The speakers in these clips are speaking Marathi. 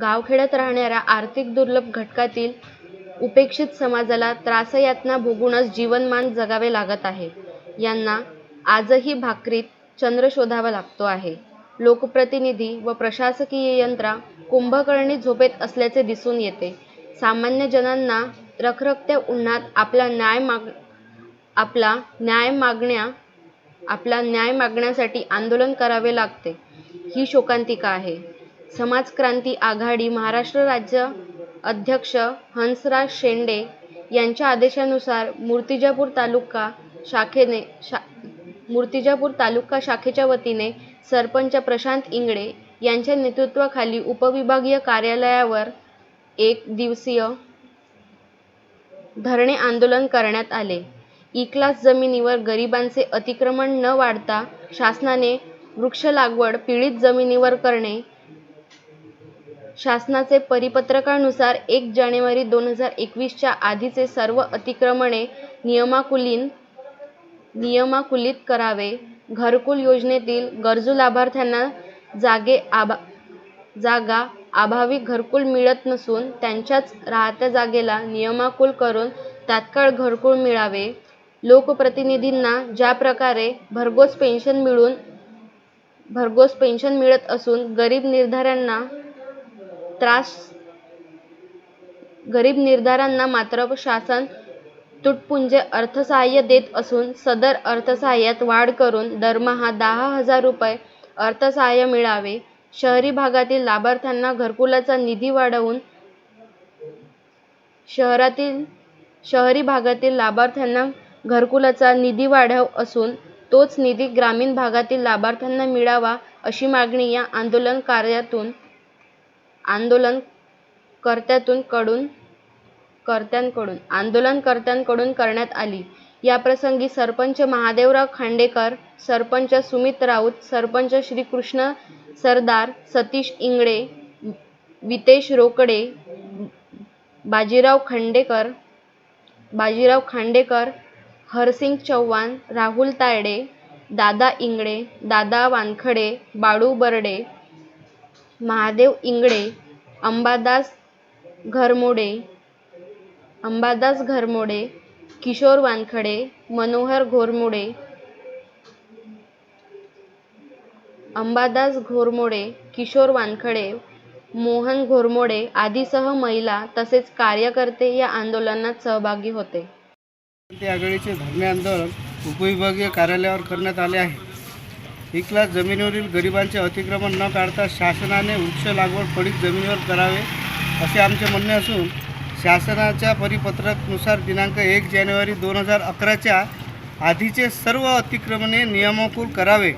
गावखेड्यात राहणाऱ्या आर्थिक दुर्लभ घटकातील उपेक्षित समाजाला त्रासयातना भोगूनच जीवनमान जगावे लागत आहे. यांना आजही भाकरीत चंद्र शोधावा लागतो आहे. लोकप्रतिनिधी व प्रशासकीय यंत्रणा कुंभकर्णी झोपेत असल्याचे दिसून येते. सामान्य जनांना रखरखत्या उन्हात आपला न्याय माग आपला न्याय मागण्या आपला न्याय मागण्यासाठी आंदोलन करावे लागते, ही शोकांतिका आहे. समाजक्रांती आघाडी महाराष्ट्र राज्य अध्यक्ष हंसराज शेंडे यांच्या आदेशानुसार मूर्तिजापूर तालुका शाखेने शा मूर्तिजापूर तालुका शाखेच्या वतीने सरपंच प्रशांत इंगळे यांच्या नेतृत्वाखाली उपविभागीय कार्यालयावर एक दिवसीय धरणे आंदोलन करण्यात आले. इक्लास क्लास जमिनीवर गरिबांचे अतिक्रमण न वाढता शासनाने वृक्ष लागवड पीडित जमिनीवर करणे, शासनाचे परिपत्रकानुसार एक जानेवारी दोन हजार एकवीसच्या आधीचे सर्व अतिक्रमणे नियमाकुलित करावे, घरकुल योजनेतील गरजू लाभार्थ्यांना जागे आभा जागा अभावी घरकुल मिळत नसून त्यांच्याच राहत्या जागेला नियमाकुल करून तात्काळ घरकुल मिळावे, लोकप्रतिनिधींना ज्या प्रकारे भरघोस पेन्शन मिळून भरघोस पेन्शन मिळत असून गरीब त्रास. गरीब निर्धारांना मात्र शासन तुटपुंजे अर्थसहाय्य देत असून सदर अर्थसहाय्यात वाढ करून दरमहा दहा हजार रुपये अर्थसहाय्य मिळावे, शहरी भागातील लाभार्थ्यांना घरकुलाचा निधी वाढवून शहरातील शहरी भागातील लाभार्थ्यांना घरकुलाचा निधी वाढाव असून तोच निधी ग्रामीण भागातील लाभार्थ्यांना मिळावा अशी मागणी या आंदोलन कार्यातून आंदोलनकर्त्यांकडून करण्यात आली. याप्रसंगी सरपंच महादेवराव खांडेकर, सरपंच सुमित राऊत, सरपंच श्रीकृष्ण सरदार, सतीश इंगळे, वितेश रोकडे, बाजीराव खांडेकर बाजीराव खांडेकर, हरसिंग चव्हाण, राहुल तायडे, दादा इंगळे, दादा वानखडे, बाळू बर्डे, महादेव इंगळे, अंबादास घरमोडे, अंबादास घरमोडे किशोर वानखडे, मनोहर घोरमोडे, अंबादास घोरमोडे किशोर वानखडे मोहन घोरमोडे आदींसह महिला तसेच कार्यकर्ते या आंदोलनात सहभागी होते. आघाडीचे धरणे आंदोलन उपविभागीय कार्यालयावर करण्यात आले आहे. इ जमिनीवरील गरिबांचे अतिक्रमण न काढता शासनाने वृक्ष लागवड पडीक जमिनीवर करावे असे आमचे म्हणणे असून शासनाच्या परिपत्रकानुसार दिनांक एक जानेवारी दोन हजार अकराच्या आधीचे सर्व अतिक्रमणे नियमाकुल करावे.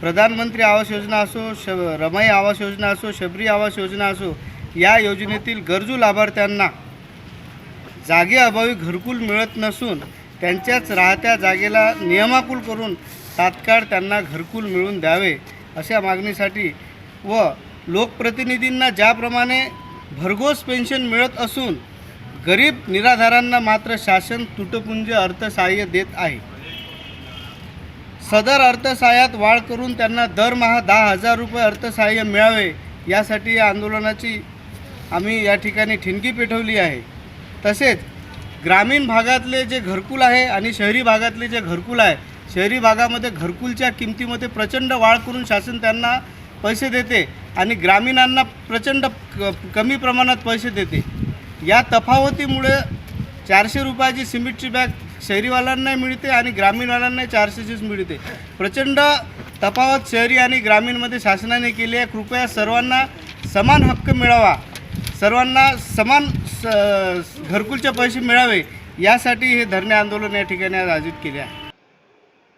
प्रधानमंत्री आवास योजना असो, श रमाई आवास योजना असो, शबरी आवास योजना असो या योजनेतील गरजू लाभार्थ्यांना जागेअभावी घरकुल मिळत नसून त्यांच्याच राहत्या जागेला नियमाकुल करून तात्काळ त्यांना घरकुल मिळवून द्यावे अशा मागणीसाठी व लोकप्रतिनिधींना ज्याप्रमाणे भरघोस पेन्शन मिळत असून गरीब निराधारांना मात्र शासन तुटपुंज अर्थसहाय्य देत आहे. सदर अर्थसहाय्यात वाढ करून त्यांना दरमहा दहा हजार रुपये अर्थसहाय्य मिळावे यासाठी या आंदोलनाची आम्ही या ठिकाणी ठिणगी पेटवली आहे. तसेच ग्रामीण भागातले जे घरकुल आहे आणि शहरी भागातले जे घरकुल आहे, शहरी भागामध्ये घरकुलच्या किमतीमध्ये प्रचंड वाढ करून शासन त्यांना पैसे देते आणि ग्रामीणांना प्रचंड कमी प्रमाणात पैसे देते. या तफावतीमुळे चारशे रुपयाची सिमेंटची बॅग शहरीवाल्यांनाही मिळते आणि ग्रामीणवाल्यांनाही चारशेचीच मिळते. प्रचंड तफावत शहरी आणि ग्रामीणमध्ये शासनाने केली आहे. कृपया सर्वांना समान हक्क मिळावा, सर्वांना समान स घरकुलचे पैसे मिळावे यासाठी हे धरणे आंदोलन या ठिकाणी आज आयोजित केले आहे.